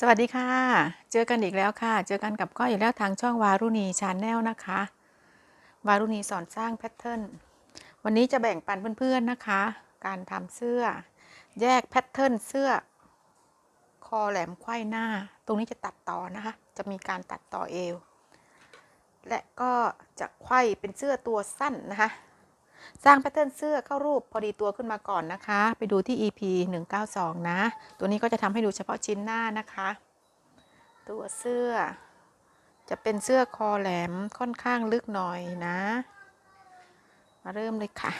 สวัสดีค่ะ เจอกันอีกแล้วค่ะ เจอกันกับก้อยอีกแล้วทางช่องวารุณีชาแนลนะคะ วารุณีสอนสร้างแพทเทิร์น วันนี้จะแบ่งปันเพื่อนๆนะคะ การทำเสื้อ แยกแพทเทิร์นเสื้อ คอแหลมไขว้หน้า ตรงนี้จะตัดต่อนะคะ จะมีการตัดต่อเอว และก็จะไขว้เป็นเสื้อตัวสั้นนะคะ สร้างแพทเทิร์นเสื้อเข้ารูปพอดีตัวขึ้นมาก่อนนะคะ ไปดูที่ EP 192 นะ ตัวนี้ก็จะทำให้ดูเฉพาะชิ้นหน้านะคะ ตัวเสื้อ จะเป็นเสื้อคอแหลมค่อนข้างลึกหน่อยนะ มาเริ่มเลยค่ะ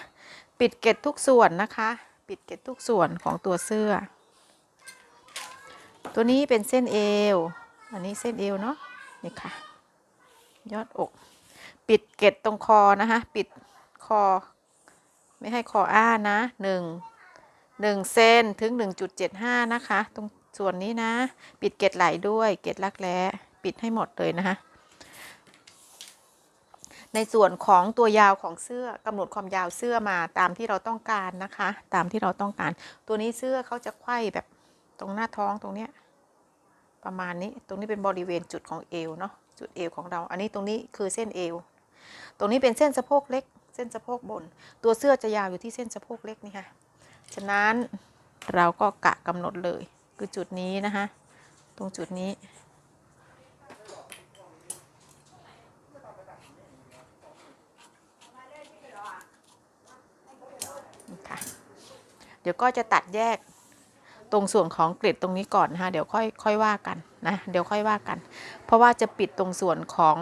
ปิดเกล็ดทุกส่วนนะคะ ปิดเกล็ดทุกส่วนของตัวเสื้อ ตัวนี้เป็นเส้นเอว อันนี้เส้นเอวเนาะ นี่ค่ะ ยอดอก ปิดเกล็ดตรงคอนะคะ ปิดคอ ไม่ให้คออ้านะหนึ่งหนึ่งเซนถึง 1.75 นะคะ ตรงส่วนนี้นะ ปิดเกล็ดไหลด้วยเกล็ดรักแร้ปิดให้หมดเลยนะคะ ในส่วนของตัวยาวของเสื้อกำหนดความยาวเสื้อมาตามที่เราต้องการนะคะ ตามที่เราต้องการ ตัวนี้เสื้อเขาจะไขว้แบบตรงหน้าท้องตรงเนี้ยประมาณนี้ตรงนี้เป็นบริเวณจุดของเอวเนาะจุดเอวของเรา อันนี้ตรงนี้คือเส้นเอว ตรงนี้เป็นเส้นสะโพกเล็ก เส้นสะโพกบน ตัวเสื้อจะยาวอยู่ที่เส้นสะโพกเล็กนี่ค่ะ ฉะนั้นเราก็กะกำหนดเลย คือจุดนี้นะคะ ตรงจุดนี้ค่ะเดี๋ยวก็จะตัดแยกตรงส่วนของเกล็ดตรงนี้ก่อนนะคะเดี๋ยวค่อยค่อยว่ากันนะเดี๋ยวค่อยว่ากัน เพราะว่าจะปิดตรงส่วนของ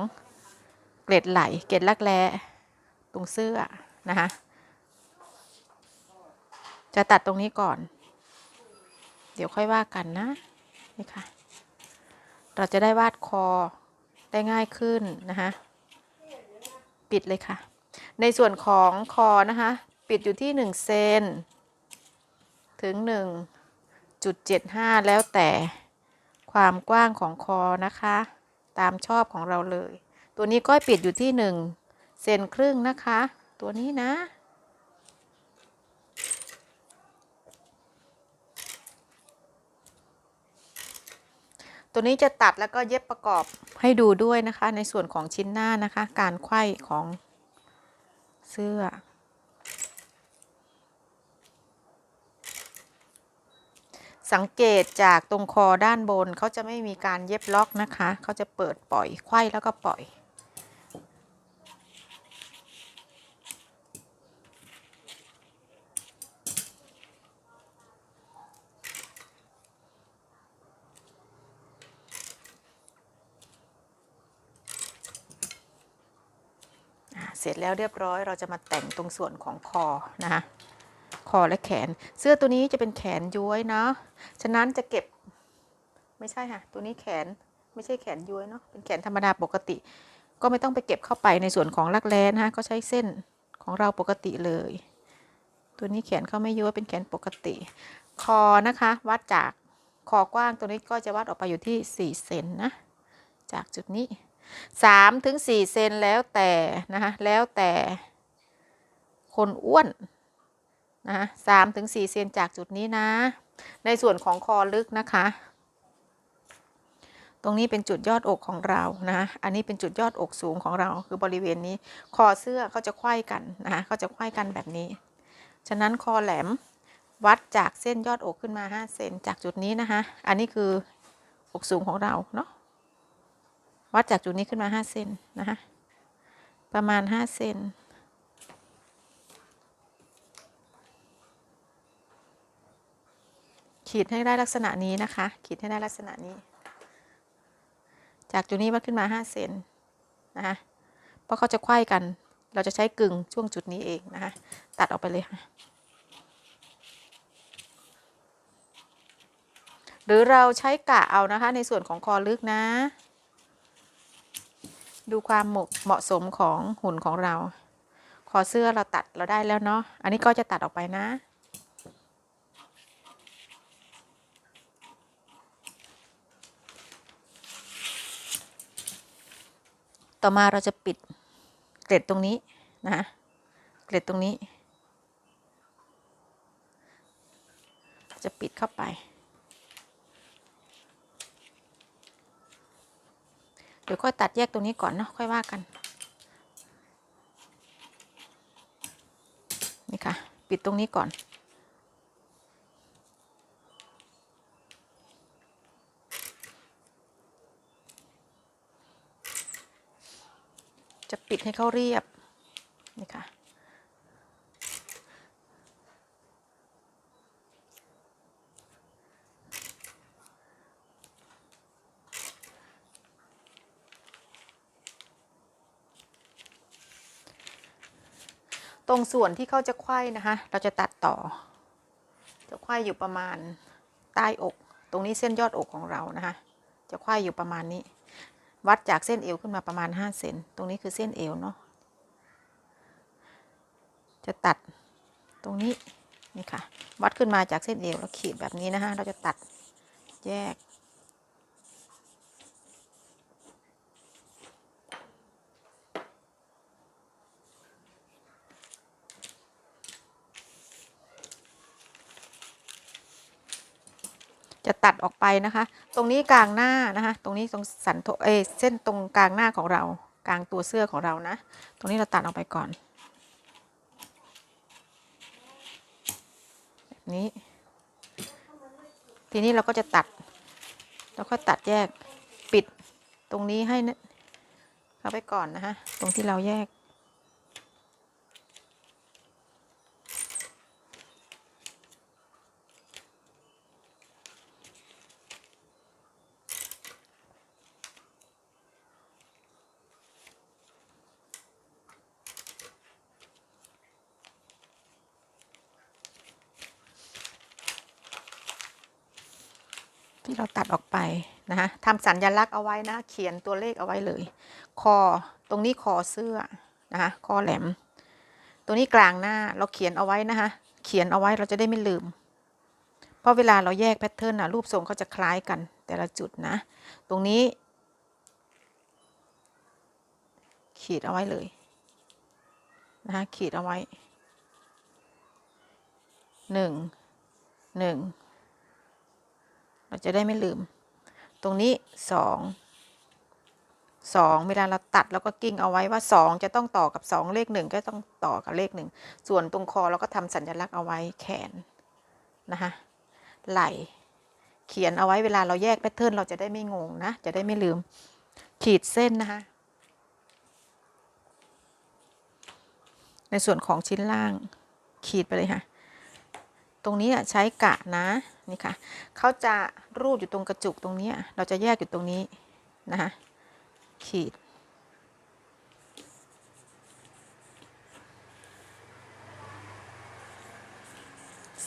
เกล็ดไหลเกล็ดรักแร้ ตรงเสื้อนะคะจะตัดตรงนี้ก่อน เดี๋ยวค่อยว่ากันนะ นี่ค่ะ เราจะได้วาดคอได้ง่ายขึ้นนะคะปิดเลยค่ะ ในส่วนของคอนะคะ ปิดอยู่ที่ 1 เซนถึง 1.75 แล้วแต่ความกว้างของคอนะคะ ตามชอบของเราเลย ตัวนี้ก็ปิดอยู่ที่ 1 เซนครึ่งนะคะ ตัวนี้นะ ตัวนี้จะตัดแล้วก็เย็บประกอบให้ดูด้วยนะคะ ในส่วนของชิ้นหน้านะคะ การไขว้ของเสื้อสังเกตจากตรงคอด้านบนเขาจะไม่มีการเย็บล็อกนะคะ เขาจะเปิดปล่อยไขว้แล้วก็ปล่อย อะ เสร็จแล้วเรียบร้อย เราจะมาแต่งตรงส่วนของคอนะคะคอและแขน เสื้อตัวนี้จะเป็นแขนย้วยเนาะฉะนั้นจะเก็บไม่ใช่ค่ะ ตัวนี้แขนไม่ใช่แขนย้วยเนาะเป็นแขนธรรมดาปกติ ก็ไม่ต้องไปเก็บเข้าไปในส่วนของรักแร้นะคะก็ใช้เส้นของเราปกติเลย ตัวนี้แขนเขาไม่ย้วยเป็นแขนปกติ คอนะคะวัดจากคอกว้างตัวนี้ก็จะวัดออกไปอยู่ที่4เซนนะจากจุดนี้ สามถึงสี่เซนแล้วแต่นะคะแล้วแต่คนอ้วนนะคะสามถึงสี่เซนจากจุดนี้นะ ในส่วนของคอลึกนะคะ ตรงนี้เป็นจุดยอดอกของเรานะ อันนี้เป็นจุดยอดอกสูงของเราคือบริเวณนี้ คอเสื้อเขาจะไขว้กันนะคะเขาจะไขว้กันแบบนี้ ฉะนั้นคอแหลมวัดจากเส้นยอดอกขึ้นมา5เซนจากจุดนี้นะคะ อันนี้คืออกสูงของเราเนาะ วัดจากจุดนี้ขึ้นมา5เซนนะคะประมาณ5เซนขีดให้ได้ลักษณะนี้นะคะ ขีดให้ได้ลักษณะนี้ จากจุดนี้วัดขึ้นมา5เซนนะคะเพราะเขาจะไขว้กัน เราจะใช้กึ่งช่วงจุดนี้เองนะคะตัดออกไปเลยค่ะหรือเราใช้กะเอานะคะในส่วนของคอลึกนะ ดูความเหมาะเหมาะสมของหุ่นของเรา คอเสื้อเราตัดเราได้แล้วเนาะ อันนี้ก็จะตัดออกไปนะ ต่อมาเราจะปิดเกล็ดตรงนี้นะคะเกล็ดตรงนี้ จะปิดเข้าไป เดี๋ยวค่อยตัดแยกตรงนี้ก่อนเนาะค่อยว่ากัน นี่ค่ะ ปิดตรงนี้ก่อน จะปิดให้เขาเรียบ นี่ค่ะ ตรงส่วนที่เขาจะไขว้นะคะ เราจะตัดต่อ จะไขว้อยู่ประมาณใต้อก ตรงนี้เส้นยอดอกของเรานะคะ จะไขว้อยู่ประมาณนี้ วัดจากเส้นเอวขึ้นมาประมาณ5เซนตรงนี้คือเส้นเอวเนาะ จะตัดตรงนี้นี่ค่ะ วัดขึ้นมาจากเส้นเอวแล้วขีดแบบนี้นะคะ เราจะตัดแยก จะตัดออกไปนะคะ ตรงนี้กลางหน้านะคะ ตรงนี้ตรงสันโทเอเส้นตรงกลางหน้าของเรา กลางตัวเสื้อของเรานะ ตรงนี้เราตัดออกไปก่อน แบบนี้ ทีนี้เราก็จะตัด แล้วค่อยตัดแยกปิดตรงนี้ให้นะเข้าไปก่อนนะคะ ตรงที่เราแยก ดออกไปนะคะทำสัญลักษณ์เอาไว้นะเขียนตัวเลขเอาไว้เลย คอตรงนี้คอเสื้อนะคะคอแหลม ตัวนี้กลางหน้าเราเขียนเอาไว้นะคะเขียนเอาไว้เราจะได้ไม่ลืม เพราะเวลาเราแยกแพทเทิร์นนะรูปทรงเขาจะคล้ายกันแต่ละจุดนะ ตรงนี้ ขีดเอาไว้เลยนะคะขีดเอาไว้หนึ่งหนึ่ง เราจะได้ไม่ลืม ตรงนี้สองสองเวลาเราตัดแล้วก็กิ้งเอาไว้ว่าสองจะต้องต่อกับสองเลขหนึ่งก็ต้องต่อกับเลขหนึ่งส่วนตรงคอเราก็ทำสัญลักษณ์เอาไว้แขนนะคะไหลเขียนเอาไว้เวลาเราแยกแพทเทิร์นเราจะได้ไม่งงนะ จะได้ไม่ลืม ขีดเส้นนะคะ ในส่วนของชิ้นล่างขีดไปเลยค่ะ ตรงนี้ใช้กะนะนี่ค่ะเขาจะรูปอยู่ตรงกระจุกตรงนี้เราจะแยกอยู่ตรงนี้นะคะขีด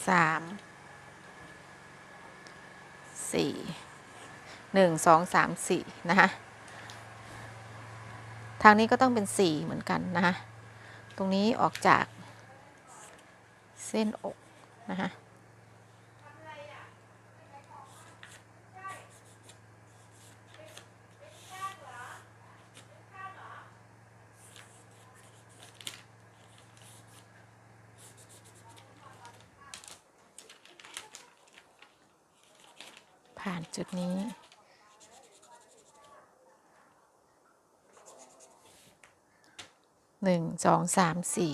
สาม สี่ หนึ่ง สอง สาม สี่นะคะทางนี้ก็ต้องเป็นสี่เหมือนกันนะคะตรงนี้ออกจากเส้นอก นะคะผ่านจุดนี้หนึ่งสองสามสี่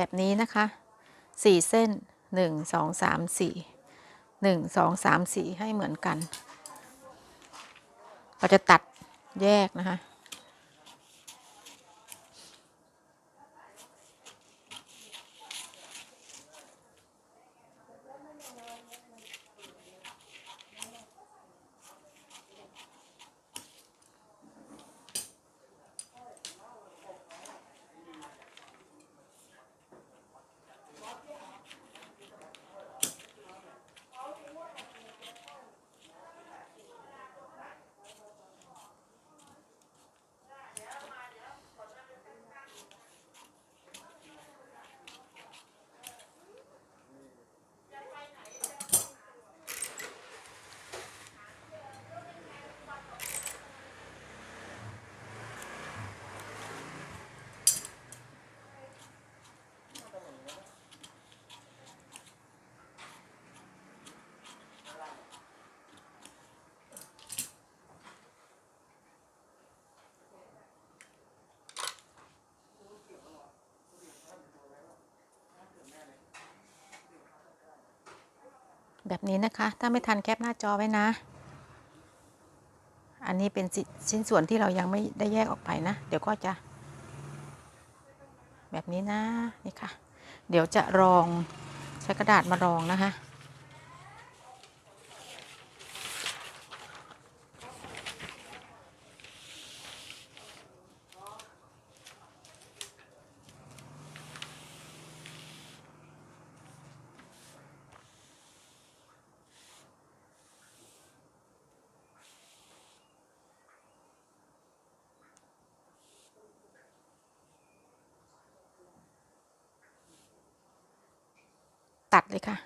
แบบนี้นะคะสี่เส้นหนึ่งสองสามสี่หนึ่งสองสามสี่ให้เหมือนกัน เราจะตัดแยกนะคะ แบบนี้นะคะ ถ้าไม่ทันแคปหน้าจอไว้นะ อันนี้เป็นชิ้นส่วนที่เรายังไม่ได้แยกออกไปนะ เดี๋ยวก็จะ แบบนี้นะ นี่ค่ะ เดี๋ยวจะรองใช้กระดาษมารองนะคะ ตัดเลยค่ะ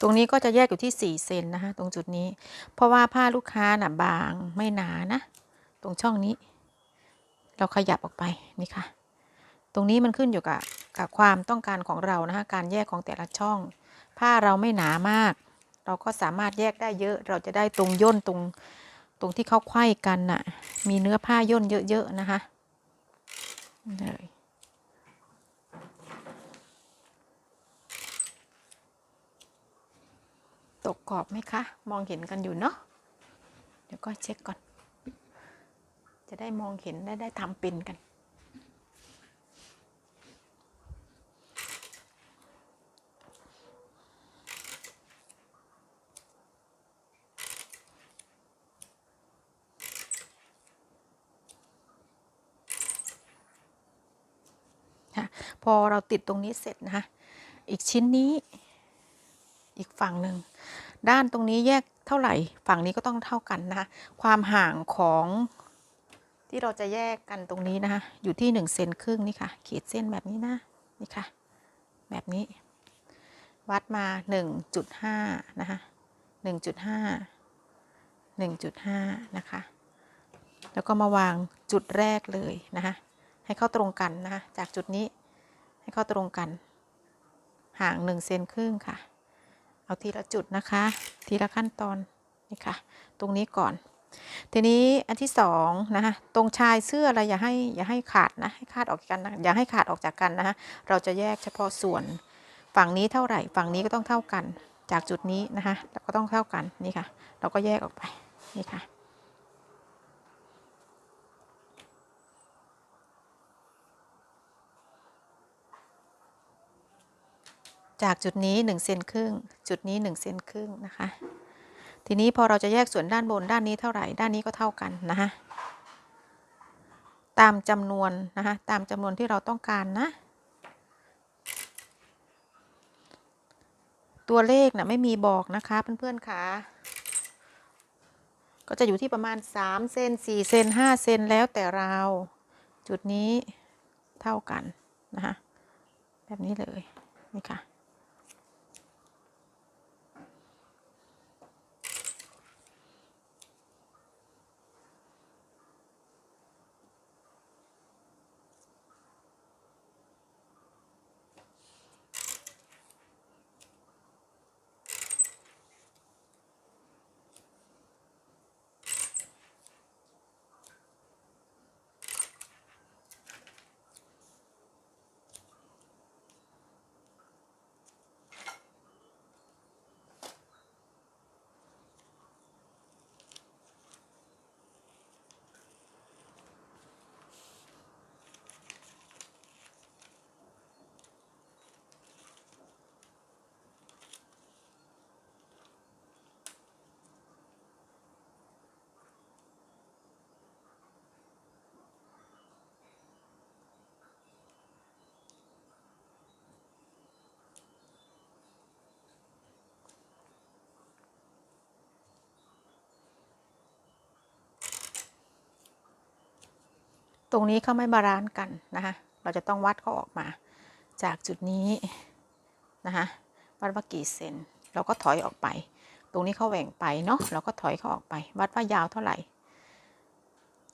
ตรงนี้ก็จะแยกอยู่ที่ 4 เซนนะคะ ตรงจุดนี้ เพราะว่าผ้าลูกค้าน่ะบางไม่หนานะ ตรงช่องนี้ เราขยับออกไปนี่ค่ะ ตรงนี้มันขึ้นอยู่กับกับความต้องการของเรานะคะการแยกของแต่ละช่อง ผ้าเราไม่หนามาก เราก็สามารถแยกได้เยอะ เราจะได้ตรงย่นตรงตรงที่เขาไขว้กันน่ะ มีเนื้อผ้าย่นเยอะๆนะคะเลยตกกรอบไหมคะ มองเห็นกันอยู่เนาะ เดี๋ยวก็เช็คก่อน จะได้มองเห็นได้ได้ทำเป็นกัน ค่ะ พอเราติดตรงนี้เสร็จนะคะอีกชิ้นนี้อีกฝั่งหนึ่งด้านตรงนี้แยกเท่าไหร่ ฝั่งนี้ก็ต้องเท่ากันนะคะความห่างของที่เราจะแยกกันตรงนี้นะคะอยู่ที่หนึ่งเซนครึ่งนี่ค่ะ ขีดเส้นแบบนี้นะนี่ค่ะ แบบนี้ วัดมาหนึ่งจุดห้านะคะหนึ่งจุดห้าหนึ่งจุดห้านะคะ แล้วก็มาวางจุดแรกเลยนะคะให้เข้าตรงกันนะคะจากจุดนี้ ให้เข้าตรงกัน ห่างหนึ่งเซนครึ่งค่ะ เอาทีละจุดนะคะ ทีละขั้นตอนนี่ค่ะ ตรงนี้ก่อน ทีนี้อันที่สองนะคะตรงชายเสื้ออะไรอย่าให้อย่าให้ขาดนะให้ขาดออกจากกันนะอย่าให้ขาดออกจากกันนะคะเราจะแยกเฉพาะส่วนฝั่งนี้เท่าไหร่ฝั่งนี้ก็ต้องเท่ากันจากจุดนี้นะคะเราก็ต้องเท่ากันนี่ค่ะ เราก็แยกออกไปนี่ค่ะ จากจุดนี้1เซนครึ่ง จุดนี้1เซนครึ่งนะคะ ทีนี้พอเราจะแยกส่วนด้านบนด้านนี้เท่าไหร่ ด้านนี้ก็เท่ากันนะคะตามจำนวนนะคะตามจำนวนที่เราต้องการนะ ตัวเลขนะไม่มีบอกนะคะเพื่อนๆค่ะก็จะอยู่ที่ประมาณ3เซน4เซน5เซนแล้วแต่เรา จุดนี้เท่ากันนะคะแบบนี้เลยนี่ค่ะ ตรงนี้เขาไม่บาลานซ์กันนะคะเราจะต้องวัดเขาออกมา จากจุดนี้นะคะวัดว่ากี่เซนเราก็ถอยออกไป ตรงนี้เขาแหว่งไปเนาะเราก็ถอยเขาออกไป วัดว่ายาวเท่าไหร่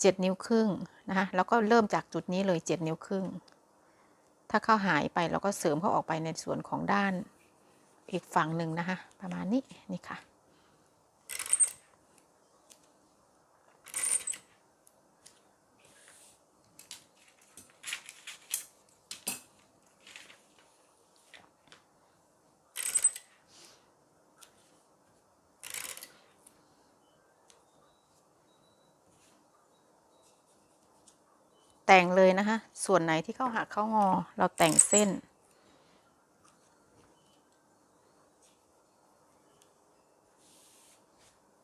เจ็ดนิ้วครึ่งนะคะแล้วก็เริ่มจากจุดนี้เลยเจ็ดนิ้วครึ่ง ถ้าเขาหายไปเราก็เสริมเขาออกไปในส่วนของด้านอีกฝั่งหนึ่งนะคะประมาณนี้นี่ค่ะ แต่งเลยนะคะ ส่วนไหนที่เข้าหักเข้างอ เราแต่งเส้น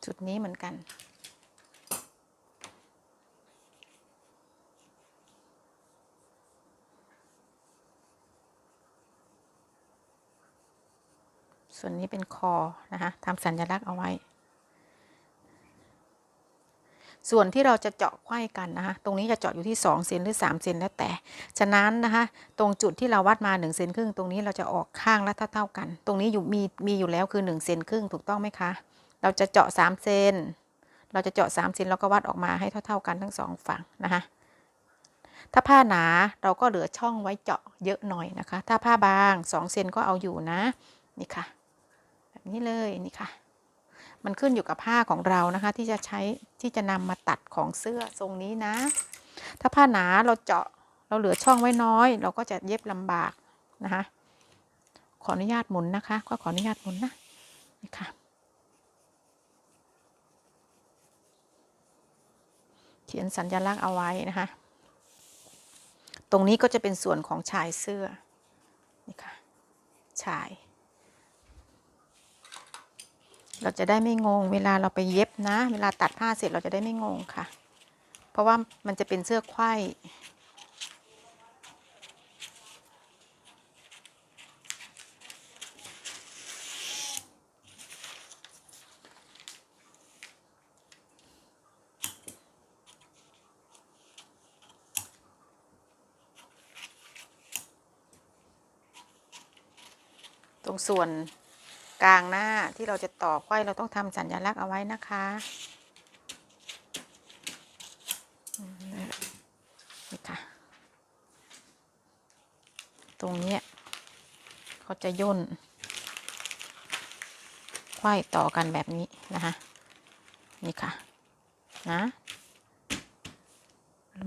จุดนี้เหมือนกันส่วนนี้เป็นคอนะคะทำสัญลักษณ์เอาไว้ ส่วนที่เราจะเจาะไข้กันนะคะตรงนี้จะเจาะอยู่ที่ 2 เซนหรือ 3 เซนแล้วแต่ ฉะนั้นนะคะตรงจุดที่เราวัดมา 1 เซนครึ่ง ตรงนี้เราจะออกข้างละเท่าๆกัน ตรงนี้อยู่มีมีอยู่แล้วคือ 1 เซนครึ่งถูกต้องไหมคะ เราจะเจาะ 3 เซน เราจะเจาะ 3 เซนแล้วก็วัดออกมาให้เท่า ๆกันทั้งสองฝั่งนะคะถ้าผ้าหนาเราก็เหลือช่องไว้เจาะเยอะหน่อยนะคะ ถ้าผ้าบาง 2 เซนก็เอาอยู่นะ นี่ค่ะ แบบนี้เลยนี่ค่ะ มันขึ้นอยู่กับผ้าของเรานะคะ ที่จะใช้ที่จะนำมาตัดของเสื้อทรงนี้นะ ถ้าผ้าหนาเราเจาะเราเหลือช่องไว้น้อย เราก็จะเย็บลำบากนะคะ ขออนุญาตหมุนนะคะ ก็ขออนุญาตหมุนนะนี่ค่ะเขียนสัญลักษณ์เอาไว้นะคะ ตรงนี้ก็จะเป็นส่วนของชายเสื้อ นี่ค่ะ ชาย เราจะได้ไม่งง เวลาเราไปเย็บนะ เวลาตัดผ้าเสร็จเราจะได้ไม่งงค่ะ เพราะว่ามันจะเป็นเสื้อไขว้ตรงส่วน กลางหน้าที่เราจะต่อไขว้เราต้องทำสัญลักษณ์เอาไว้นะคะนี่ค่ะ ตรงนี้เขาจะย่นไขว้ต่อกันแบบนี้นะคะ นี่ค่ะ นะ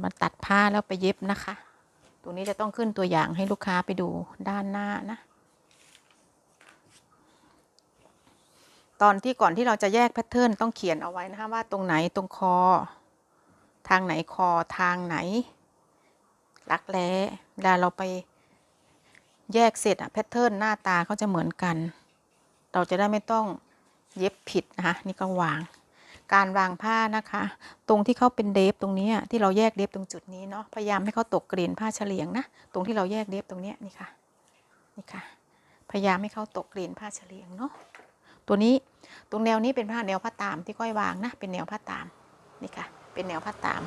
มาตัดผ้าแล้วไปเย็บนะคะ ตรงนี้จะต้องขึ้นตัวอย่างให้ลูกค้าไปดูด้านหน้านะ ตอนที่ก่อนที่เราจะแยกแพทเทิร์นต้องเขียนเอาไว้นะคะว่าตรงไหนตรงคอ ทางไหนคอทางไหนรักแร้เวลาเราไปแยกเสร็จอะแพทเทิร์นหน้าตาเขาจะเหมือนกัน เราจะได้ไม่ต้องเย็บผิดนะคะนี่ก็วาง การวางผ้านะคะ ตรงที่เขาเป็นเดฟตรงนี้ที่เราแยกเดฟตรงจุดนี้เนาะพยายามให้เขาตกเกรนผ้าเฉลียงนะตรงที่เราแยกเดฟตรงเนี้ยนี่ค่ะนี่ค่ะ พยายามให้เขาตกเกรนผ้าเฉลียงเนาะ ตัวนี้ตรงแนวนี้เป็นผ้าแนวผ้าตามที่ก้อยวางนะเป็นแนวผ้าตามนี่ค่ะเป็นแนวผ้าตาม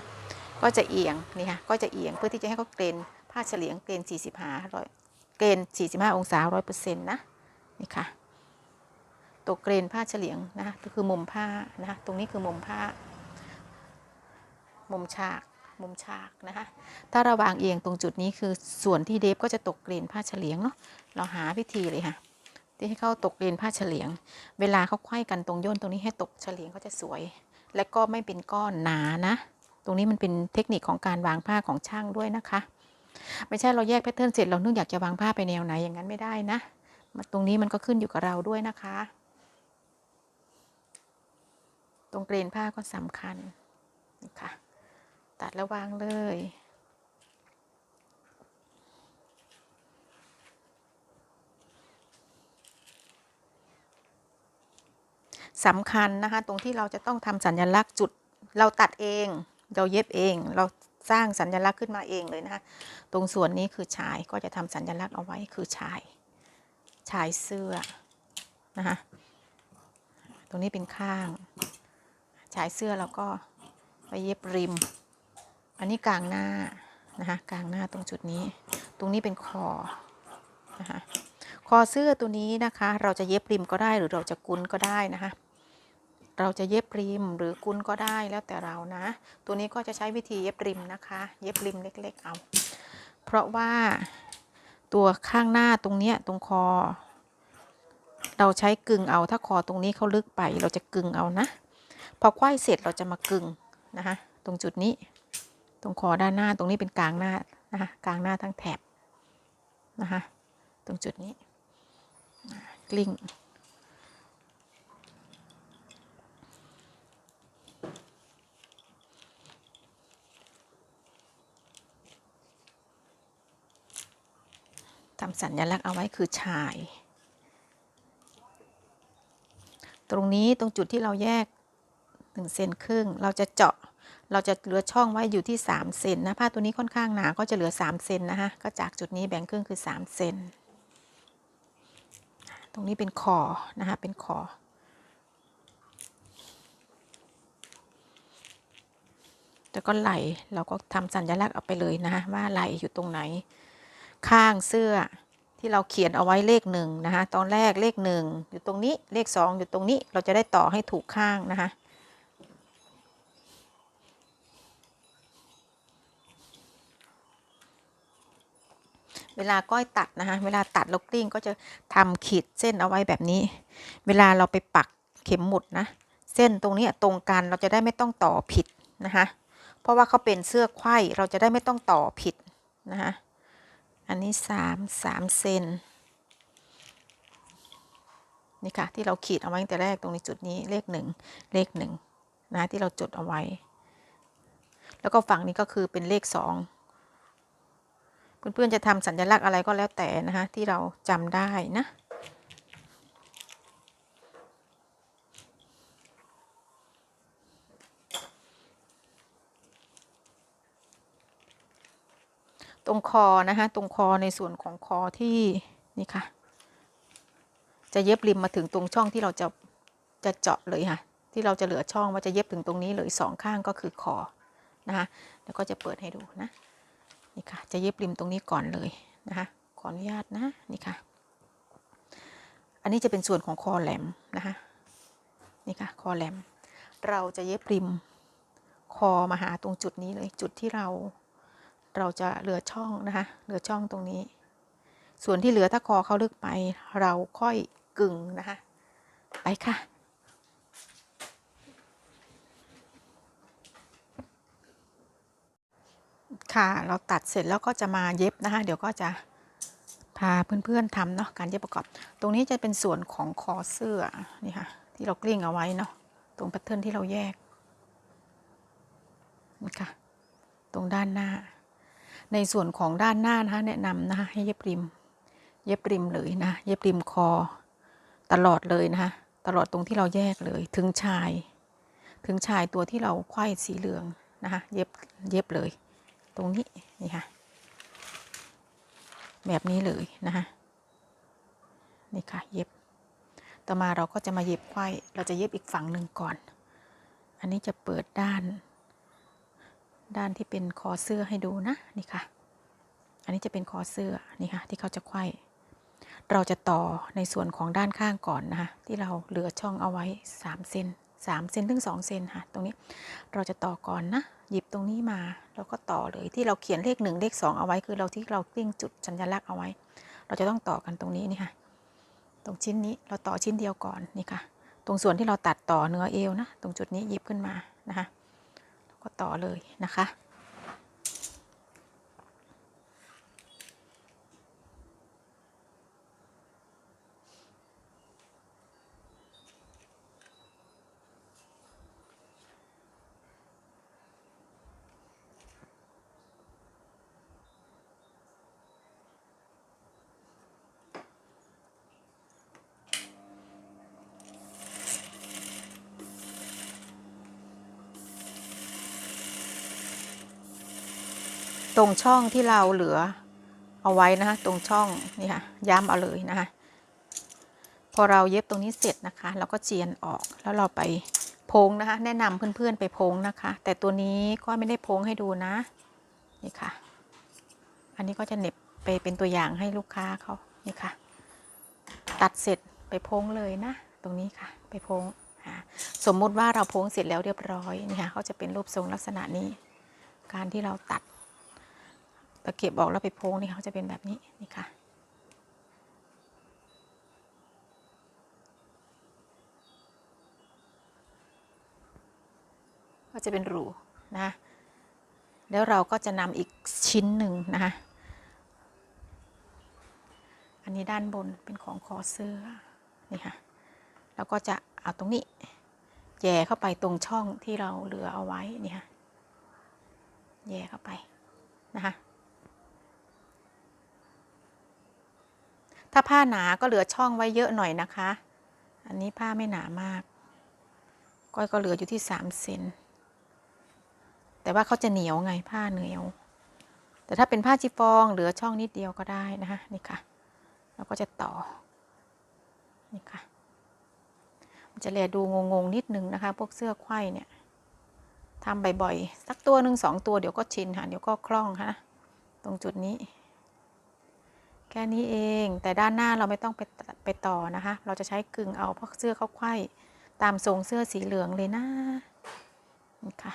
ก็จะเอียงนี่ค่ะก็จะเอียงเพื่อที่จะให้เขาเกรนผ้าเฉลียงเกรน45ร้อยเกรน45 องศาร้อยเปอร์เซ็นต์นะนี่ค่ะตัวเกรนผ้าเฉลียงนะคะคือมุมผ้านะคะตรงนี้คือมุมผ้า มุมฉากมุมฉากนะคะถ้าเราวางเอียงตรงจุดนี้คือส่วนที่เดฟก็จะตกเกรนผ้าเฉลียงเนาะเราหาวิธีเลยค่ะ ที่ให้เขาตกเรียนผ้าเฉลียง เวลาเขาไขว้กันตรงย่นตรงนี้ให้ตกเฉลียงเขาจะสวย และก็ไม่เป็นก้อนหนานะ ตรงนี้มันเป็นเทคนิคของการวางผ้าของช่างด้วยนะคะ ไม่ใช่เราแยกแพทเทิร์นเสร็จเรานึกอยากจะวางผ้าไปแนวไหนอย่างนั้นไม่ได้นะตรงนี้มันก็ขึ้นอยู่กับเราด้วยนะคะ ตรงเกรนผ้าก็สำคัญนี่ค่ะตัดแล้ววางเลย สำคัญนะคะ ตรงที่เราจะต้องทำสัญลักษณ์จุดเราตัดเอง เราเย็บเอง เราสร้างสัญลักษณ์ขึ้นมาเองเลยนะคะ ตรงส่วนนี้คือชายก็จะทำสัญลักษณ์เอาไว้คือชาย ชายเสื้อนะคะตรงนี้เป็นข้าง ชายเสื้อแล้วก็ไปเย็บริม อันนี้กลางหน้านะคะกลางหน้าตรงจุดนี้ ตรงนี้เป็นคอนะคะคอเสื้อตัวนี้นะคะ เราจะเย็บริมก็ได้หรือเราจะกุนก็ได้นะคะ เราจะเย็บริมหรือกุนก็ได้แล้วแต่เรานะ ตัวนี้ก็จะใช้วิธีเย็บริมนะคะ เย็บริมเล็ก ๆ เอา เพราะว่าตัวข้างหน้าตรงเนี้ยตรงคอ เราใช้กึ่งเอาถ้าคอตรงนี้เขาลึกไป เราจะกึ่งเอานะ พอควายเสร็จเราจะมากึ่งนะคะตรงจุดนี้ ตรงคอด้านหน้าตรงนี้เป็นกลางหน้านะคะกลางหน้าทั้งแถบนะคะตรงจุดนี้กลิ้ง ทำสัญญลักษณ์เอาไว้คือชาย ตรงนี้ตรงจุดที่เราแยก1เซนครึ่ง เราจะเจาะ เราจะเหลือช่องไว้อยู่ที่ 3 เซนนะ ผ้าตัวนี้ค่อนข้างหนา ก็จะเหลือ 3 เซนนะคะ ก็จากจุดนี้แบ่งครึ่งคือ 3 เซน ตรงนี้เป็นคอนะคะ เป็นคอแล้วก็ไหลเราก็ทำสัญลักษณ์เอาไปเลยนะะว่าไหลอยู่ตรงไหน ข้างเสื้อที่เราเขียนเอาไว้เลขหนึ่งนะคะตอนแรกเลขหนึ่งอยู่ตรงนี้เลขสองอยู่ตรงนี้เราจะได้ต่อให้ถูกข้างนะคะเวลาก้อยตัดนะคะเวลาตัดล้วกลิ้งก็จะทำขีดเส้นเอาไว้แบบนี้ เวลาเราไปปักเข็มหมุดนะ เส้นตรงนี้ตรงกันเราจะได้ไม่ต้องต่อผิดนะคะเพราะว่าเขาเป็นเสื้อไขว้เราจะได้ไม่ต้องต่อผิดนะคะ อันนี้สามสามเซนนี่ค่ะ ที่เราขีดเอาไว้ตั้งแต่แรกตรงนี้จุดนี้เลขหนึ่งเลขหนึ่งนะที่เราจดเอาไว้ แล้วก็ฝั่งนี้ก็คือเป็นเลขสองเพื่อนๆจะทำสัญลักษณ์อะไรก็แล้วแต่นะคะที่เราจำได้นะ รงคอนะคะตรงคอในส่วนของคอที่นี่ค่ะ จะเย็บริมมาถึงตรงช่องที่เราจะจะเจาะเลยค่ะ ที่เราจะเหลือช่องว่าจะเย็บถึงตรงนี้เลยสองข้างก็คือคอนะคะแล้วก็จะเปิดให้ดูนะนี่ค่ะจะเย็บริมตรงนี้ก่อนเลยนะคะขออนุญาตนะนี่ค่ะ อันนี้จะเป็นส่วนของคอแหลมนะคะนี่ค่ะคอแหลม เราจะเย็บริมคอมาหาตรงจุดนี้เลยจุดที่เรา เราจะเหลือช่องนะคะเหลือช่องตรงนี้ ส่วนที่เหลือถ้าคอเขาลึกไป เราค่อยกึ่งนะคะไปค่ะค่ะเราตัดเสร็จแล้วก็จะมาเย็บนะคะ เดี๋ยวก็จะพาเพื่อนๆทำเนาะการเย็บประกอบ ตรงนี้จะเป็นส่วนของคอเสื้อนี่ค่ะ ที่เรากลิ้งเอาไว้เนาะตรงแพทเทิร์นที่เราแยกนี่ค่ะ ตรงด้านหน้า ในส่วนของด้านหน้านะคะแนะนำนะคะให้เย็บริม เย็บริมเลยนะ เย็บริมคอ ตลอดเลยนะคะตลอดตรงที่เราแยกเลย ถึงชาย ถึงชายตัวที่เราไขว้สีเหลืองนะคะ เย็บ เย็บเลย ตรงนี้ นี่ค่ะ แบบนี้เลยนะคะนี่ค่ะ เย็บ ต่อมาเราก็จะมาเย็บไขว้ เราจะเย็บอีกฝั่งหนึ่งก่อน อันนี้จะเปิดด้าน ด้านที่เป็นคอเสื้อให้ดูนะนี่ค่ะ อันนี้จะเป็นคอเสื้อนี่ค่ะที่เขาจะไขว้เราจะต่อในส่วนของด้านข้างก่อนนะคะที่เราเหลือช่องเอาไว้ 3 เซน3เซนถึง2เซนค่ะตรงนี้เราจะต่อก่อนนะ หยิบตรงนี้มาแล้วก็ต่อเลยที่เราเขียนเลข 1 เลข 2 เอาไว้คือเราที่เรากลิ้งจุดสัญลักษณ์เอาไว้ เราจะต้องต่อกันตรงนี้นี่ค่ะ ตรงชิ้นนี้เราต่อชิ้นเดียวก่อนนี่ค่ะ ตรงส่วนที่เราตัดต่อเนื้อเอวนะ ตรงจุดนี้หยิบขึ้นมานะคะ ก็ต่อเลยนะคะ รงช่องที่เราเหลือเอาไว้นะคะตรงช่องนี่ค่ะย้ำเอาเลยนะคะพอเราเย็บตรงนี้เสร็จนะคะ เราก็เจียนออกแล้วเราไปโพงนะคะ แนะนำเพื่อนๆไปโพงนะคะ แต่ตัวนี้ก็ไม่ได้โพงให้ดูนะนี่ค่ะ อันนี้ก็จะเน็บไปเป็นตัวอย่างให้ลูกค้าเขานี่ค่ะ ตัดเสร็จไปโพงเลยนะ ตรงนี้ค่ะ ไปโพงสมมุติว่าเราโพงเสร็จแล้วเรียบร้อยนี่ค่ะเขาจะเป็นรูปทรงลักษณะนี้ การที่เราตัด ตะเกียบออกแล้วไปโพงนี่เขาจะเป็นแบบนี้นี่ค่ะ ก็จะเป็นรูนะแล้วเราก็จะนำอีกชิ้นหนึ่งนะอันนี้ด้านบนเป็นของคอเสื้อนี่ค่ะแล้วก็จะเอาตรงนี้แย่เข้าไปตรงช่องที่เราเหลือเอาไว้นี่ค่ะแย่เข้าไปนะคะ ถ้าผ้าหนาก็เหลือช่องไว้เยอะหน่อยนะคะ อันนี้ผ้าไม่หนามาก ก้อยก็เหลืออยู่ที่สามเซน แต่ว่าเขาจะเหนียวไงผ้าเหนียว แต่ถ้าเป็นผ้าจีฟองเหลือช่องนิดเดียวก็ได้นะคะนี่ค่ะแล้วก็จะต่อ นี่ค่ะ มันจะแลดูงงๆนิดนึงนะคะ พวกเสื้อไขว้เนี่ยทำบ่อยๆ สักตัวหนึ่งสองตัวเดี๋ยวก็ชินค่ะ เดี๋ยวก็คล่องค่ะ ตรงจุดนี้ แค่นี้เอง แต่ด้านหน้าเราไม่ต้องไปไปต่อนะคะ เราจะใช้กึ่งเอาเพราะเสื้อเขาไข้ตามทรงเสื้อสีเหลืองเลยนะนี่ค่ะ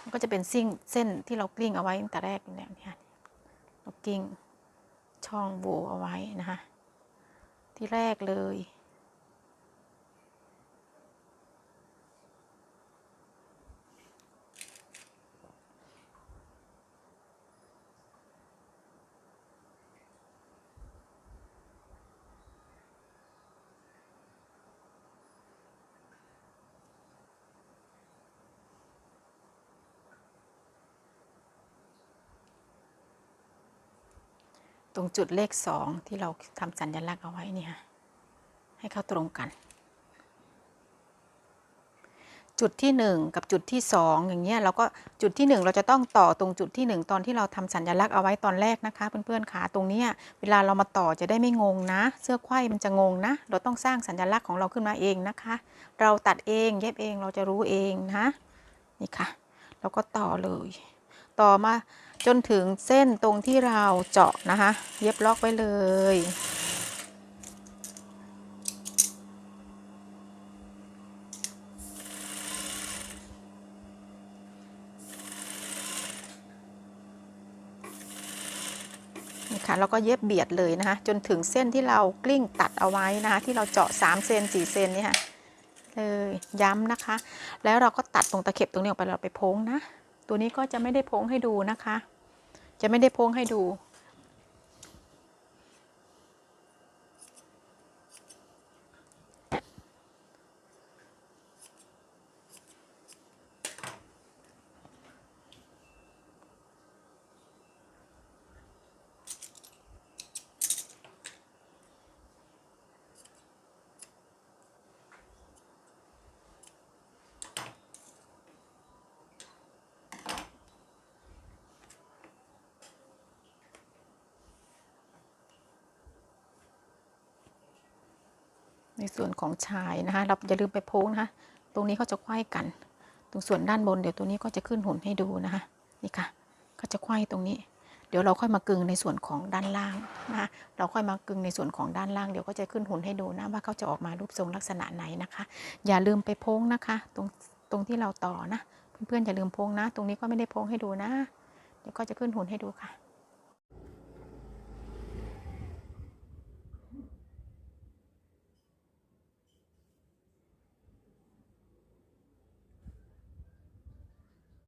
มันก็จะเป็นซิ่งเส้นที่เรากลิ้งเอาไว้ตั้งแต่แรกอยู่แล้วเนี่ยเรากลิ้งช่องโหว่เอาไว้นะคะ ที่แรกเลย รงจุดเลขสองที่เราทำสัญลักษณ์เอาไว้เนี่ยให้เข้าตรงกัน จุดที่หนึ่งกับจุดที่สองอย่างเงี้ยเราก็จุดที่หนึ่งเราจะต้องต่อตรงจุดที่หนึ่งตอนที่เราทำสัญลักษณ์เอาไว้ตอนแรกนะคะ เพื่อนๆขาตรงเนี้ยเวลาเรามาต่อจะได้ไม่งงนะ เสื้อไขว้มันจะงงนะ เราต้องสร้างสัญลักษณ์ของเราขึ้นมาเองนะคะ เราตัดเองเย็บเองเราจะรู้เองนะนี่ค่ะ เราก็ต่อเลย ต่อมา จนถึงเส้นตรงที่เราเจาะนะคะ เย็บล็อกไว้เลย นี่ค่ะแล้วก็เย็บเบียดเลยนะคะ จนถึงเส้นที่เรากลิ้งตัดเอาไว้นะคะ ที่เราเจาะ3เซน4เซนนี่ค่ะเลยย้ำนะคะ แล้วเราก็ตัดตรงตะเข็บตรงนี้ออกไปเราไปโพ้งนะ ตัวนี้ก็จะไม่ได้โพ้งให้ดูนะคะ จะไม่ได้โพ้งให้ดู ในส่วนของชายนะคะเราอย่าลืมไปโพ้งนะคะตรงนี้เขาจะไขว้กัน ตรงส่วนด้านบนเดี๋ยวตัวนี้ก็จะขึ้นหุ่นให้ดูนะคะนี่ค่ะก็จะไขว้ตรงนี้ เดี๋ยวเราค่อยมากึงในส่วนของด้านล่างนะคะเราค่อยมากึงในส่วนของด้านล่างเดี๋ยวก็จะขึ้นหุ่นให้ดูนะว่าเขาจะออกมารูปทรงลักษณะไหนนะคะ อย่าลืมไปโพ้งนะคะ ตรงตรงที่เราต่อนะ เพื่อนๆอย่าลืมโพ้งนะ ตรงนี้ก็ไม่ได้โพ้งให้ดูนะ เดี๋ยวก็จะขึ้นหุ่นให้ดูค่ะ